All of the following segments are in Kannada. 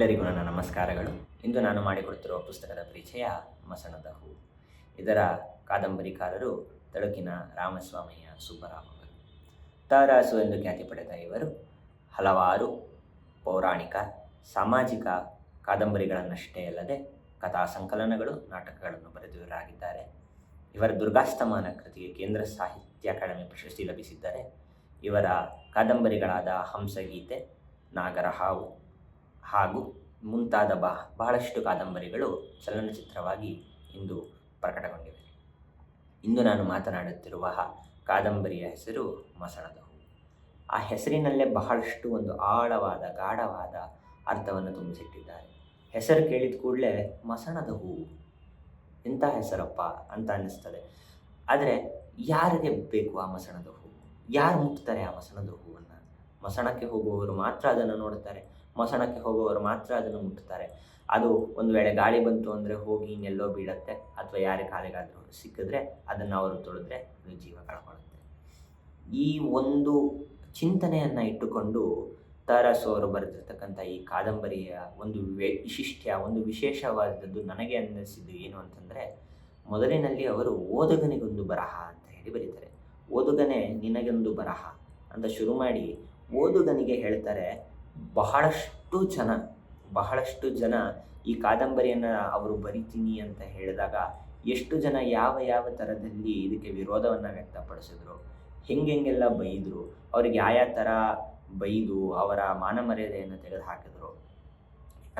ಎಲ್ಲರಿಗೂ ನನ್ನ ನಮಸ್ಕಾರಗಳು. ಇಂದು ನಾನು ಮಾಡಿಕೊಡುತ್ತಿರುವ ಪುಸ್ತಕದ ಪರಿಚಯ ಮಸಣದ ಹೂ. ಇದರ ಕಾದಂಬರಿಕಾರರು ತಳುಕಿನ ರಾಮಸ್ವಾಮಯ್ಯ ಸುಬ್ಬರಾಮ ತರಾಸು ಎಂದು ಖ್ಯಾತಿ ಪಡೆದ ಇವರು ಹಲವಾರು ಪೌರಾಣಿಕ, ಸಾಮಾಜಿಕ ಕಾದಂಬರಿಗಳನ್ನಷ್ಟೇ ಅಲ್ಲದೆ ಕಥಾ ಸಂಕಲನಗಳು, ನಾಟಕಗಳನ್ನು ಬರೆದಿವರಾಗಿದ್ದಾರೆ. ಇವರ ದುರ್ಗಾಸ್ತಮಾನ ಕೃತಿಗೆ ಕೇಂದ್ರ ಸಾಹಿತ್ಯ ಅಕಾಡೆಮಿ ಪ್ರಶಸ್ತಿ ಲಭಿಸಿದ್ದಾರೆ, ಇವರ ಕಾದಂಬರಿಗಳಾದ ಹಂಸಗೀತೆ, ನಾಗರಹಾವು ಹಾಗೂ ಮುಂತಾದ ಬಾ ಬಹಳಷ್ಟು ಕಾದಂಬರಿಗಳು ಚಲನಚಿತ್ರವಾಗಿ ಇಂದು ಪ್ರಕಟಗೊಂಡಿವೆ. ಇಂದು ನಾನು ಮಾತನಾಡುತ್ತಿರುವ ಕಾದಂಬರಿಯ ಹೆಸರು ಮಸಣದ ಹೂ. ಆ ಹೆಸರಿನಲ್ಲೇ ಬಹಳಷ್ಟು ಒಂದು ಆಳವಾದ, ಗಾಢವಾದ ಅರ್ಥವನ್ನು ತುಂಬಿಸಿಟ್ಟಿದ್ದಾರೆ. ಹೆಸರು ಕೇಳಿದ ಕೂಡಲೇ ಮಸಣದ ಹೂವು ಎಂಥ ಹೆಸರಪ್ಪ ಅಂತ ಅನ್ನಿಸ್ತದೆ. ಆದರೆ ಯಾರಿಗೆ ಬೇಕು ಆ ಮಸಣದ ಹೂವು ಯಾರು ಮುಟ್ತಾರೆ ಆ ಮಸಣದ ಹೂವನ್ನು? ಮಸಣಕ್ಕೆ ಹೋಗುವವರು ಮಾತ್ರ ಅದನ್ನು ನೋಡುತ್ತಾರೆ. ಮಸಣಕ್ಕೆ ಹೋಗುವವರು ಮಾತ್ರ ಅದನ್ನು ಮುಟ್ಟುತ್ತಾರೆ ಅದು ಒಂದು ವೇಳೆ ಗಾಳಿ ಬಂತು ಅಂದರೆ ಹೋಗಿ ಇನ್ನೆಲ್ಲೋ ಬೀಳತ್ತೆ ಅಥವಾ ಯಾರ ಕಾಲಿಗಾದರೂ ಸಿಕ್ಕಿದ್ರೆ ಅದನ್ನು ಅವರು ತೊಳೆದ್ರೆ ಜೀವ ಕಳ್ಕೊಳ್ಳುತ್ತೆ. ಈ ಒಂದು ಚಿಂತನೆಯನ್ನು ಇಟ್ಟುಕೊಂಡು ತಾರಾಸು ಅವರು ಬರೆದಿರ್ತಕ್ಕಂಥ ಈ ಕಾದಂಬರಿಯ ಒಂದು ವೈಶಿಷ್ಟ್ಯ, ಒಂದು ವಿಶೇಷವಾದದ್ದು ನನಗೆ ಅನ್ನಿಸಿದ್ದು ಏನು ಅಂತಂದರೆ, ಮೊದಲಿನಲ್ಲಿ ಅವರು ಓದುಗನಿಗೊಂದು ಬರಹ ಅಂತ ಹೇಳಿ ಬರೀತಾರೆ. ಓದುಗನೇ ನಿನಗೊಂದು ಬರಹ ಅಂತ ಶುರು ಮಾಡಿ ಓದುಗನಿಗೆ ಹೇಳ್ತಾರೆ ಬಹಳಷ್ಟು ಜನ ಬಹಳಷ್ಟು ಜನ ಈ ಕಾದಂಬರಿಯನ್ನು ಅವರು ಬರಿತೀನಿ ಅಂತ ಹೇಳಿದಾಗ ಎಷ್ಟು ಜನ ಯಾವ ಯಾವ ಥರದಲ್ಲಿ ಇದಕ್ಕೆ ವಿರೋಧವನ್ನು ವ್ಯಕ್ತಪಡಿಸಿದ್ರು? ಹೆಂಗೆಂಗೆಲ್ಲ ಬೈದರು? ಅವ್ರಿಗೆ ಯಾವ ಯಾವ ಥರ ಬೈದು ಅವರ ಮಾನ ಮರ್ಯಾದೆಯನ್ನು ತೆಗೆದು ಹಾಕಿದ್ರು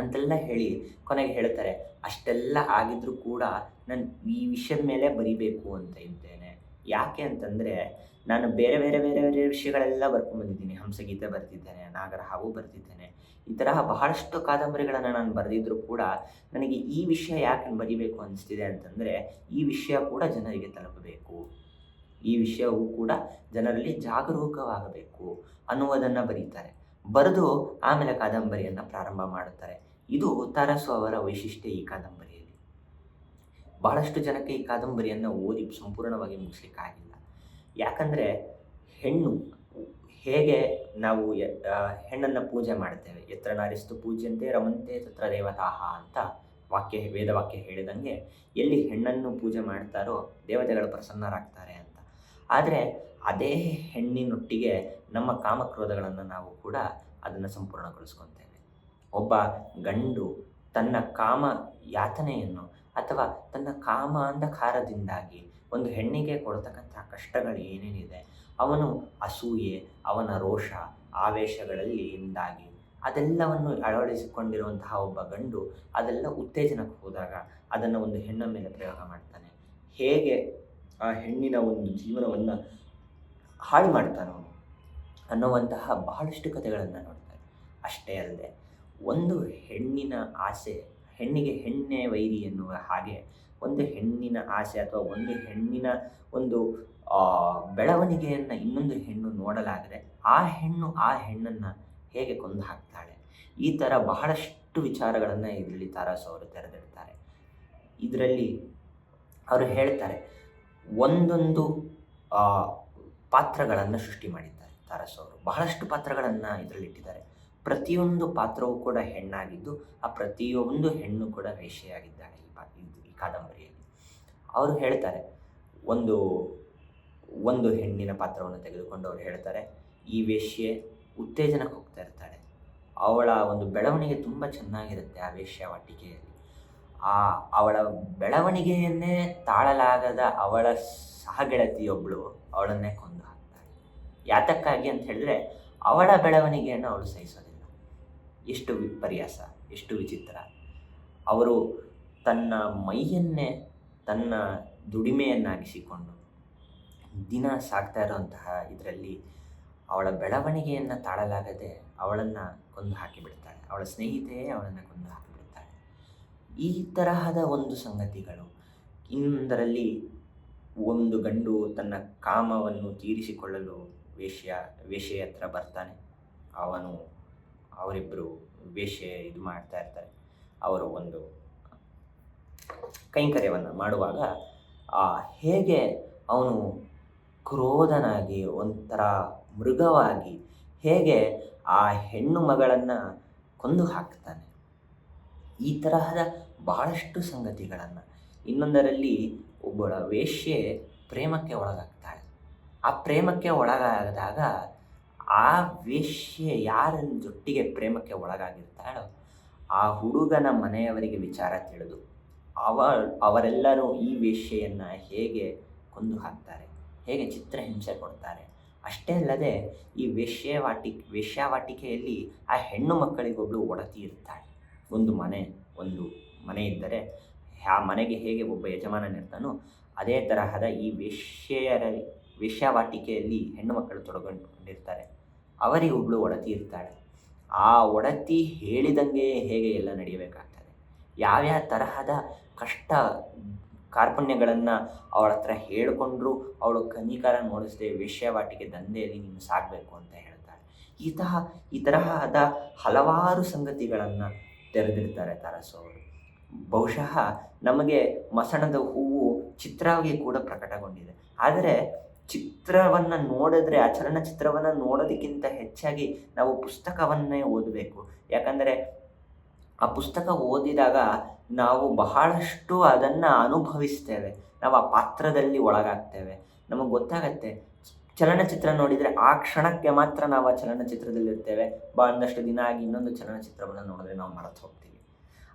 ಅಂತೆಲ್ಲ ಹೇಳಿ ಕೊನೆಗೆ ಹೇಳ್ತಾರೆ, ಅಷ್ಟೆಲ್ಲ ಆಗಿದ್ರೂ ಕೂಡ ನಾನು ಈ ವಿಷಯದ ಮೇಲೆ ಬರಿಬೇಕು ಅಂತ ಇದ್ದೇನೆ. ಯಾಕೆ ಅಂತಂದರೆ ನಾನು ಬೇರೆ ಬೇರೆ ಬೇರೆ ಬೇರೆ ವಿಷಯಗಳೆಲ್ಲ ಬರ್ಕೊಂಡ್ಬಂದಿದ್ದೀನಿ ಹಂಸಗೀತೆ ಬರೆದಿದ್ದೇನೆ ನಾಗರಹಾವು ಬರೆದಿದ್ದೇನೆ ಈ ತರಹ ಬಹಳಷ್ಟು ಕಾದಂಬರಿಗಳನ್ನು ನಾನು ಬರೆದಿದ್ದರೂ ಕೂಡ ನನಗೆ ಈ ವಿಷಯ ಯಾಕೆ ಬರಿಬೇಕು ಅನಿಸ್ತಿದೆ ಅಂತಂದರೆ ಈ ವಿಷಯ ಕೂಡ ಜನರಿಗೆ ತಲುಪಬೇಕು. ಈ ವಿಷಯವೂ ಕೂಡ ಜನರಲ್ಲಿ ಜಾಗರೂಕವಾಗಬೇಕು ಅನ್ನುವುದನ್ನು ಬರೀತಾರೆ. ಬರೆದು ಆಮೇಲೆ ಕಾದಂಬರಿಯನ್ನು ಪ್ರಾರಂಭ ಮಾಡುತ್ತಾರೆ. ಇದು ತಾರಸು ಅವರ ವೈಶಿಷ್ಟ್ಯ ಈ ಕಾದಂಬರಿಯಲ್ಲಿ. ಬಹಳಷ್ಟು ಜನಕ್ಕೆ ಈ ಕಾದಂಬರಿಯನ್ನು ಓದಿ ಸಂಪೂರ್ಣವಾಗಿ ಮುಗಿಸ್ಲಿಕ್ಕಾಗಿಲ್ಲ. ಯಾಕಂದರೆ ಹೆಣ್ಣು ಹೇಗೆ ನಾವು ಹೆಣ್ಣನ್ನು ಪೂಜೆ ಮಾಡ್ತೇವೆ? ಎತ್ರ ನಾರಿಸ್ತು ಪೂಜ್ಯಂತೆ ರಮಂತೆ ತತ್ರ ದೇವತಾಹ ಅಂತ ವಾಕ್ಯ, ವೇದವಾಕ್ಯ ಹೇಳಿದಂಗೆ ಎಲ್ಲಿ ಹೆಣ್ಣನ್ನು ಪೂಜೆ ಮಾಡ್ತಾರೋ ದೇವತೆಗಳು ಪ್ರಸನ್ನರಾಗ್ತಾರೆ ಅಂತ. ಆದರೆ ಅದೇ ಹೆಣ್ಣಿನೊಟ್ಟಿಗೆ ನಮ್ಮ ಕಾಮಕ್ರೋಧಗಳನ್ನು ನಾವು ಕೂಡ ಅದನ್ನು ಸಂಪೂರ್ಣಗೊಳಿಸ್ಕೊತೇವೆ. ಒಬ್ಬ ಗಂಡು ತನ್ನ ಕಾಮ ಯಾತನೆಯನ್ನು ಅಥವಾ ತನ್ನ ಕಾಮ ಅಂಧಕಾರದಿಂದಾಗಿ ಒಂದು ಹೆಣ್ಣಿಗೆ ಕೊಡ್ತಕ್ಕಂಥ ಕಷ್ಟಗಳು ಏನೇನಿದೆ, ಅವನು ಅಸೂಯೆ, ಅವನ ರೋಷ ಆವೇಶಗಳಲ್ಲಿ ಇಂದಾಗಿ ಅದೆಲ್ಲವನ್ನು ಅಳವಡಿಸಿಕೊಂಡಿರುವಂತಹ ಒಬ್ಬ ಗಂಡು ಅದೆಲ್ಲ ಉತ್ತೇಜನಕ್ಕೆ ಹೋದಾಗ ಅದನ್ನು ಒಂದು ಹೆಣ್ಣ ಮೇಲೆ ಪ್ರಯೋಗ ಮಾಡ್ತಾನೆ. ಹೇಗೆ ಆ ಹೆಣ್ಣಿನ ಒಂದು ಜೀವನವನ್ನು ಹಾಳು ಮಾಡ್ತಾನೋ ಅನ್ನುವಂತಹ ಬಹಳಷ್ಟು ಕಥೆಗಳನ್ನು ನೋಡ್ತಾರೆ ಅಷ್ಟೇ ಅಲ್ಲದೆ ಒಂದು ಹೆಣ್ಣಿನ ಆಸೆ ಹೆಣ್ಣಿಗೆ ಹೆಣ್ಣೆ ವೈರಿ ಎನ್ನುವ ಹಾಗೆ ಒಂದು ಹೆಣ್ಣಿನ ಆಸೆ ಅಥವಾ ಒಂದು ಹೆಣ್ಣಿನ ಒಂದು ಬೆಳವಣಿಗೆಯನ್ನು ಇನ್ನೊಂದು ಹೆಣ್ಣು ನೋಡಲಾಗದೆ ಆ ಹೆಣ್ಣು ಆ ಹೆಣ್ಣನ್ನು ಹೇಗೆ ಕೊಂದು ಹಾಕ್ತಾಳೆ? ಈ ಥರ ಬಹಳಷ್ಟು ವಿಚಾರಗಳನ್ನು ಇದರಲ್ಲಿ ತಾರಾಸು ಅವರು ತೆರೆದಿಡ್ತಾರೆ. ಇದರಲ್ಲಿ ಅವರು ಹೇಳ್ತಾರೆ, ಒಂದೊಂದು ಪಾತ್ರಗಳನ್ನು ಸೃಷ್ಟಿ ಮಾಡಿದ್ದಾರೆ ತಾರಸ್ ಅವರು. ಬಹಳಷ್ಟು ಪಾತ್ರಗಳನ್ನು ಇದರಲ್ಲಿಟ್ಟಿದ್ದಾರೆ. ಪ್ರತಿಯೊಂದು ಪಾತ್ರವೂ ಕೂಡ ಹೆಣ್ಣಾಗಿದ್ದು, ಆ ಪ್ರತಿಯೊಂದು ಹೆಣ್ಣು ಕೂಡ ವೇಷೆಯಾಗಿದ್ದಾಳೆ ಈ ಪಾ ಈ ಕಾದಂಬರಿಯಲ್ಲಿ. ಅವರು ಹೇಳ್ತಾರೆ, ಒಂದು ಒಂದು ಹೆಣ್ಣಿನ ಪಾತ್ರವನ್ನು ತೆಗೆದುಕೊಂಡು ಅವರು ಹೇಳ್ತಾರೆ, ಈ ವೇಶ್ಯೆ ಉತ್ತೇಜನಕ್ಕೆ ಹೋಗ್ತಾ ಇರ್ತಾಳೆ. ಅವಳ ಒಂದು ಬೆಳವಣಿಗೆ ತುಂಬ ಚೆನ್ನಾಗಿರುತ್ತೆ ಆ ವೇಶ್ಯಾವಾಟಿಕೆಯಲ್ಲಿ ಆ, ಅವಳ ಬೆಳವಣಿಗೆಯನ್ನೇ ತಾಳಲಾಗದ ಅವಳ ಸಹಗೆಳತಿಯೊಬ್ಬಳು ಅವಳನ್ನೇ ಕೊಂದು ಹಾಕ್ತಾಳೆ. ಯಾತಕ್ಕಾಗಿ ಅಂತ ಹೇಳಿದ್ರೆ, ಅವಳ ಬೆಳವಣಿಗೆಯನ್ನು ಅವಳು ಸಹಿಸೋದಿಲ್ಲ. ಎಷ್ಟು ವಿಪರ್ಯಾಸ ಎಷ್ಟು ವಿಚಿತ್ರ. ಅವರು ತನ್ನ ಮೈಯನ್ನೇ, ತನ್ನ ದುಡಿಮೆಯನ್ನಾಗಿಸಿಕೊಂಡು ದಿನ ಸಾಕ್ತಾ ಇರೋಂತಹ ಇದರಲ್ಲಿ ಅವಳ ಬೆಳವಣಿಗೆಯನ್ನು ತಾಳಲಾಗದೆ ಅವಳನ್ನು ಕೊಂದು ಹಾಕಿಬಿಡ್ತಾಳೆ. ಅವಳ ಸ್ನೇಹಿತೆಯೇ ಅವಳನ್ನು ಕೊಂದು ಹಾಕಿಬಿಡ್ತಾಳೆ. ಈ ತರಹದ ಒಂದು ಸಂಗತಿಗಳು ಇನ್ನೊಂದರಲ್ಲಿ ಒಂದು ಗಂಡು ತನ್ನ ಕಾಮವನ್ನು ತೀರಿಸಿಕೊಳ್ಳಲು ವೇಶ್ಯ ವೇಶ್ಯೆ ಹತ್ರ ಬರ್ತಾನೆ. ಅವನು ಅವರಿಬ್ಬರು ವೇಶ್ಯೆ ಇದು ಮಾಡ್ತಾ ಇರ್ತಾರೆ. ಅವರು ಒಂದು ಕೈಂಕರ್ಯವನ್ನು ಮಾಡುವಾಗ, ಆ ಹೇಗೆ ಅವನು ಕ್ರೋಧನಾಗಿ, ಒಂಥರ ಮೃಗವಾಗಿ ಹೇಗೆ ಆ ಹೆಣ್ಣು ಮಗಳನ್ನು ಕೊಂದು ಹಾಕ್ತಾನೆ ಈ ತರಹದ ಬಹಳಷ್ಟು ಸಂಗತಿಗಳನ್ನು ಇನ್ನೊಂದರಲ್ಲಿ ಒಬ್ಬಳ ವೇಶ್ಯೆ ಪ್ರೇಮಕ್ಕೆ ಒಳಗಾಗ್ತಾಳೆ. ಆ ಪ್ರೇಮಕ್ಕೆ ಒಳಗಾದಾಗ ಆ ವೇಶ್ಯೆ ಯಾರನ್ನು ಜೊಟ್ಟಿಗೆ ಪ್ರೇಮಕ್ಕೆ ಒಳಗಾಗಿರ್ತಾಳೋ ಆ ಹುಡುಗನ ಮನೆಯವರಿಗೆ ವಿಚಾರ ತಿಳಿದು ಅವ ಅವರೆಲ್ಲರೂ ಈ ವೇಶ್ಯೆಯನ್ನು ಹೇಗೆ ಕೊಂದು ಹಾಕ್ತಾರೆ, ಹೇಗೆ ಚಿತ್ರಹಿಂಸೆ ಕೊಡ್ತಾರೆ, ಅಷ್ಟೇ ಅಲ್ಲದೆ ಈ ವೇಶ್ಯವಾಟಿ ವೇಶ್ಯಾವಾಟಿಕೆಯಲ್ಲಿ ಆ ಹೆಣ್ಣು ಮಕ್ಕಳಿಗೊಬ್ಬಳು ಒಡತಿ ಇರ್ತಾಳೆ. ಒಂದು ಮನೆ ಒಂದು ಮನೆ ಇದ್ದರೆ ಆ ಮನೆಗೆ ಹೇಗೆ ಒಬ್ಬ ಯಜಮಾನನಿರ್ತಾನೋ ಅದೇ ತರಹದ ಈ ವೇಶ್ಯೆಯರ ವೇಶ್ಯಾವಾಟಿಕೆಯಲ್ಲಿ ಹೆಣ್ಣು ಮಕ್ಕಳು ತೊಡಗೊಂಡಿರ್ತಾರೆ. ಅವರಿಗೆ ಒಬ್ಬಳು ಒಡತಿ ಇರ್ತಾಳೆ. ಆ ಒಡತಿ ಹೇಳಿದಂಗೆ ಹೇಗೆ ಎಲ್ಲ ನಡೆಯಬೇಕಾಗ್ತದೆ ಯಾವ್ಯಾವ ತರಹದ ಕಷ್ಟ ಕಾರ್ಪಣ್ಯಗಳನ್ನು ಅವಳ ಹತ್ರ ಹೇಳಿಕೊಂಡ್ರು ಅವಳು ಕನಿಕರ ನೋಡಿಸದೆ ವೇಶ್ಯಾವಾಟಿಕೆ ದಂಧೆಯಲ್ಲಿ ನೀನು ಸಾಕಬೇಕು ಅಂತ ಹೇಳ್ತಾಳೆ. ಈ ತಹ ಈ ತರಹದ ಹಲವಾರು ಸಂಗತಿಗಳನ್ನು ತೆರೆದಿರ್ತಾರೆ ತರಸು ಅವರು. ಬಹುಶಃ ನಮಗೆ ಮಸಣದ ಹೂವು ಚಿತ್ರವಾಗಿ ಕೂಡ ಪ್ರಕಟಗೊಂಡಿದೆ. ಆದರೆ ಚಿತ್ರವನ್ನು ನೋಡಿದ್ರೆ, ಆ ಚಲನಚಿತ್ರವನ್ನು ನೋಡೋದಕ್ಕಿಂತ ಹೆಚ್ಚಾಗಿ ನಾವು ಪುಸ್ತಕವನ್ನೇ ಓದಬೇಕು. ಯಾಕಂದರೆ, ಆ ಪುಸ್ತಕ ಓದಿದಾಗ ನಾವು ಬಹಳಷ್ಟು ಅದನ್ನು ಅನುಭವಿಸ್ತೇವೆ. ನಾವು ಆ ಪಾತ್ರದಲ್ಲಿ ಒಳಗಾಗ್ತೇವೆ. ನಮಗೆ ಗೊತ್ತಾಗತ್ತೆ, ಚಲನಚಿತ್ರ ನೋಡಿದರೆ ಆ ಕ್ಷಣಕ್ಕೆ ಮಾತ್ರ ನಾವು ಆ ಚಲನಚಿತ್ರದಲ್ಲಿರ್ತೇವೆ. ಒಂದಷ್ಟು ದಿನ ಆಗಿ ಇನ್ನೊಂದು ಚಲನಚಿತ್ರವನ್ನು ನೋಡಿದ್ರೆ ನಾವು ಮರೆತು ಹೋಗ್ತೀವಿ.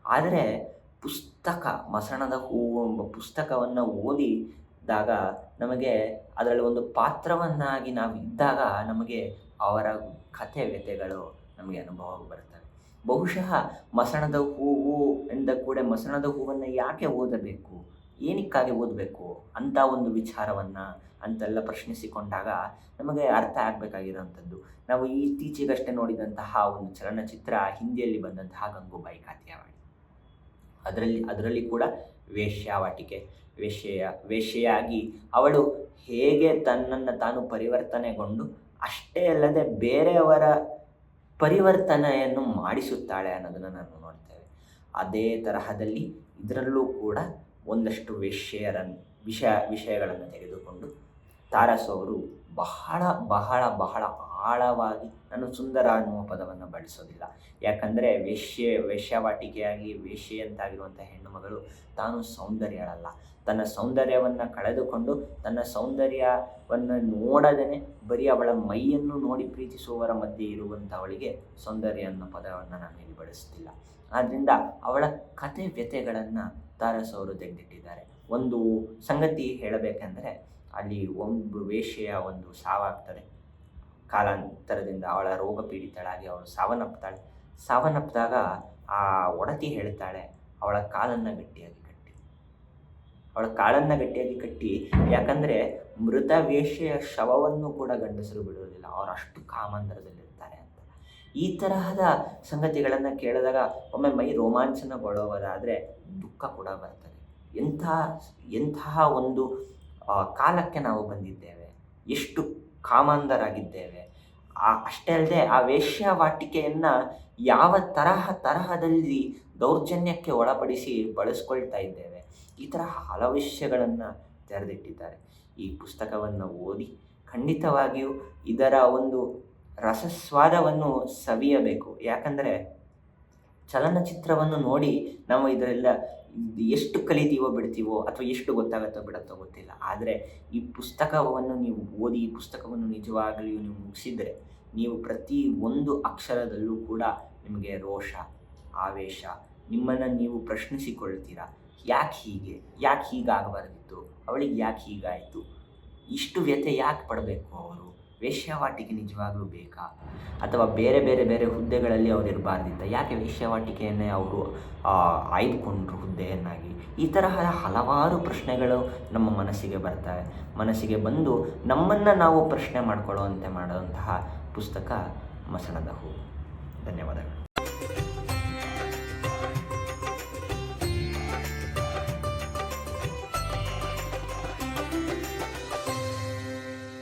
ಆದರೆ, ಪುಸ್ತಕ, ಮಸಣದ ಹೂವು ಎಂಬ ಪುಸ್ತಕವನ್ನು ಓದಿದಾಗ ನಮಗೆ ಅದರಲ್ಲಿ ಒಂದು ಪಾತ್ರವನ್ನಾಗಿ ನಾವು ಇದ್ದಾಗ ನಮಗೆ ಅವರ ಕಥೆ ವ್ಯಥೆಗಳು ನಮಗೆ ಅನುಭವ ಬರುತ್ತವೆ. ಬಹುಶಃ ಮಸಣದ ಹೂವು ಎಂದ ಕೂಡ ಮಸಣದ ಹೂವನ್ನು ಯಾಕೆ ಓದಬೇಕು? ಏನಕ್ಕಾಗಿ ಓದಬೇಕು? ಅಂತ ಒಂದು ವಿಚಾರವನ್ನು ಅಂತೆಲ್ಲ ಪ್ರಶ್ನಿಸಿಕೊಂಡಾಗ ನಮಗೆ ಅರ್ಥ ಆಗಬೇಕಾಗಿರೋವಂಥದ್ದು. ನಾವು ಇತ್ತೀಚೆಗಷ್ಟೇ ನೋಡಿದಂತಹ ಒಂದು ಚಲನಚಿತ್ರ ಹಿಂದಿಯಲ್ಲಿ ಬಂದಂತಹ ಗಂಗೂಬಾಯಿ ಕಾತಿಯಾವಾಡಿ ಅದರಲ್ಲಿ ಅದರಲ್ಲಿ ಕೂಡ ವೇಶ್ಯಾವಾಟಿಕೆ. ವೇಶ್ಯೆಯ, ವೇಶ್ಯೆಯಾಗಿ ಅವಳು ಹೇಗೆ ತನ್ನನ್ನು ತಾನು ಪರಿವರ್ತನೆಗೊಂಡು ಅಷ್ಟೇ ಅಲ್ಲದೆ ಬೇರೆಯವರ ಪರಿವರ್ತನೆಯನ್ನು ಮಾಡಿಸುತ್ತಾಳೆ ಅನ್ನೋದನ್ನು ನಾನು ನೋಡ್ತೇವೆ. ಅದೇ ತರಹದಲ್ಲಿ ಇದರಲ್ಲೂ ಕೂಡ ಒಂದಷ್ಟು ವಿಷಯರನ್ನು ವಿಷಯ ವಿಷಯಗಳನ್ನು ತೆಗೆದುಕೊಂಡು ತಾರಸು ಅವರು ಬಹಳ ಬಹಳ ಬಹಳ ಆಳವಾಗಿ ನಾನು ಸುಂದರ ಅನ್ನುವ ಪದವನ್ನು ಬಳಸೋದಿಲ್ಲ. ಯಾಕಂದರೆ ವೇಶ್ಯೆ, ವೇಶ್ಯಾವಾಟಿಕೆಯಾಗಿ ವೇಶ್ಯೆಯಂತಾಗಿರುವಂಥ ಹೆಣ್ಣು ಮಗಳು ತಾನು ಸೌಂದರ್ಯಳಲ್ಲ. ತನ್ನ ಸೌಂದರ್ಯವನ್ನು ಕಳೆದುಕೊಂಡು ತನ್ನ ಸೌಂದರ್ಯವನ್ನು ನೋಡದೇ ಬರೀ ಅವಳ ಮೈಯನ್ನು ನೋಡಿ ಪ್ರೀತಿಸುವವರ ಮಧ್ಯೆ ಇರುವಂಥವಳಿಗೆ ಸೌಂದರ್ಯ ಅನ್ನೋ ಪದವನ್ನು ನಾನು ಇಲ್ಲಿ ಬಳಸ್ತಿಲ್ಲ ಆದ್ದರಿಂದ ಅವಳ ಕತೆ ವ್ಯಥೆಗಳನ್ನು ತಾರಸ್ ಅವರು ತೆಗೆದಿಟ್ಟಿದ್ದಾರೆ. ಒಂದು ಸಂಗತಿ ಹೇಳಬೇಕೆಂದರೆ ಅಲ್ಲಿ ಒಂದು ವೇಷೆಯ ಒಂದು ಸಾವಾಗ್ತದೆ ಕಾಲಾಂತರದಿಂದ ಅವಳ ರೋಗ ಪೀಡಿತಳಾಗಿ ಅವಳು ಸಾವನ್ನಪ್ತಾಳೆ ಸಾವನ್ನಪ್ಪಿದಾಗ ಆ ಒಡತಿ ಹೇಳ್ತಾಳೆ, ಅವಳ ಕಾಲನ್ನು ಗಟ್ಟಿಯಾಗಿ ಕಟ್ಟಿ. ಅವಳ ಕಾಲನ್ನು ಗಟ್ಟಿಯಾಗಿ ಕಟ್ಟಿ, ಯಾಕಂದರೆ ಮೃತ ವೇಷೆಯ ಶವವನ್ನು ಕೂಡ ಗಂಡಸರು ಬಿಡುವುದಿಲ್ಲ, ಅವರು ಅಷ್ಟು ಕಾಮಂದರದಲ್ಲಿರ್ತಾರೆ ಅಂತ. ಈ ತರಹದ ಸಂಗತಿಗಳನ್ನು ಕೇಳಿದಾಗ ಒಮ್ಮೆ ಮೈ ರೋಮಾಂಚನಗೊಳ್ಳುವುದಾದರೆ ದುಃಖ ಕೂಡ ಬರ್ತದೆ. ಎಂಥ, ಎಂತಹ ಒಂದು ಕಾಲಕ್ಕೆ ನಾವು ಬಂದಿದ್ದೇವೆ. ಎಷ್ಟು ಕಾಮಾಂಧರಾಗಿದ್ದೇವೆ. ಆ, ಅಷ್ಟೇ ಅಲ್ಲದೆ ಆ ವೇಶ್ಯವಾಟಿಕೆಯನ್ನು ಯಾವ ತರಹ ತರಹದಲ್ಲಿ ದೌರ್ಜನ್ಯಕ್ಕೆ ಒಳಪಡಿಸಿ ಬಳಸ್ಕೊಳ್ತಾ ಇದ್ದೇವೆ. ಈ ಥರ ಹಲವು ವಿಷಯಗಳನ್ನು ತೆರೆದಿಟ್ಟಿದ್ದಾರೆ. ಈ ಪುಸ್ತಕವನ್ನು ಓದಿ ಖಂಡಿತವಾಗಿಯೂ ಇದರ ಒಂದು ರಸಸ್ವಾದವನ್ನು ಸವಿಯಬೇಕು. ಯಾಕಂದರೆ ಚಲನಚಿತ್ರವನ್ನು ನೋಡಿ ನಾವು ಇದರೆಲ್ಲ ಎಷ್ಟು ಕಲಿತೀವೋ ಬಿಡ್ತೀವೋ ಅಥವಾ ಎಷ್ಟು ಗೊತ್ತಾಗತ್ತೋ ಬಿಡತ್ತೋ ಗೊತ್ತಿಲ್ಲ. ಆದರೆ ಈ ಪುಸ್ತಕವನ್ನು ನೀವು ಓದಿ, ಈ ಪುಸ್ತಕವನ್ನು ನಿಜವಾಗಲಿಯೂ ನೀವು ಮುಗಿಸಿದರೆ ನೀವು ಪ್ರತಿ ಒಂದು ಅಕ್ಷರದಲ್ಲೂ ಕೂಡ ನಿಮಗೆ ರೋಷ, ಆವೇಶ, ನಿಮ್ಮನ್ನು ನೀವು ಪ್ರಶ್ನಿಸಿಕೊಳ್ತೀರಾ? ಯಾಕೆ ಹೀಗೆ? ಯಾಕೆ ಹೀಗಾಗಬಾರ್ದಿತ್ತು? ಅವಳಿಗೆ ಯಾಕೆ ಹೀಗಾಯಿತು? ಇಷ್ಟು ವ್ಯಥೆ ಯಾಕೆ ಪಡಬೇಕು ಅವರು? ವೇಶ್ಯಾವಾಟಿಕೆ ನಿಜವಾಗಲೂ ಬೇಕಾ? ಅಥವಾ ಬೇರೆ ಬೇರೆ ಬೇರೆ ಹುದ್ದೆಗಳಲ್ಲಿ ಅವ್ರು ಇರಬಾರ್ದಿತ್ತ ಯಾಕೆ ವೇಶ್ಯಾವಾಟಿಕೆಯನ್ನೇ ಅವರು ಆಯ್ದುಕೊಂಡ್ರು ಹುದ್ದೆಯನ್ನಾಗಿ? ಈ ತರಹದ ಹಲವಾರು ಪ್ರಶ್ನೆಗಳು ನಮ್ಮ ಮನಸ್ಸಿಗೆ ಬರ್ತವೆ. ಮನಸ್ಸಿಗೆ ಬಂದು ನಮ್ಮನ್ನು ನಾವು ಪ್ರಶ್ನೆ ಮಾಡಿಕೊಳ್ಳುವಂತೆ ಮಾಡುವಂತಹ ಪುಸ್ತಕ ಮಸಣದ ಹೂ. ಧನ್ಯವಾದಗಳು.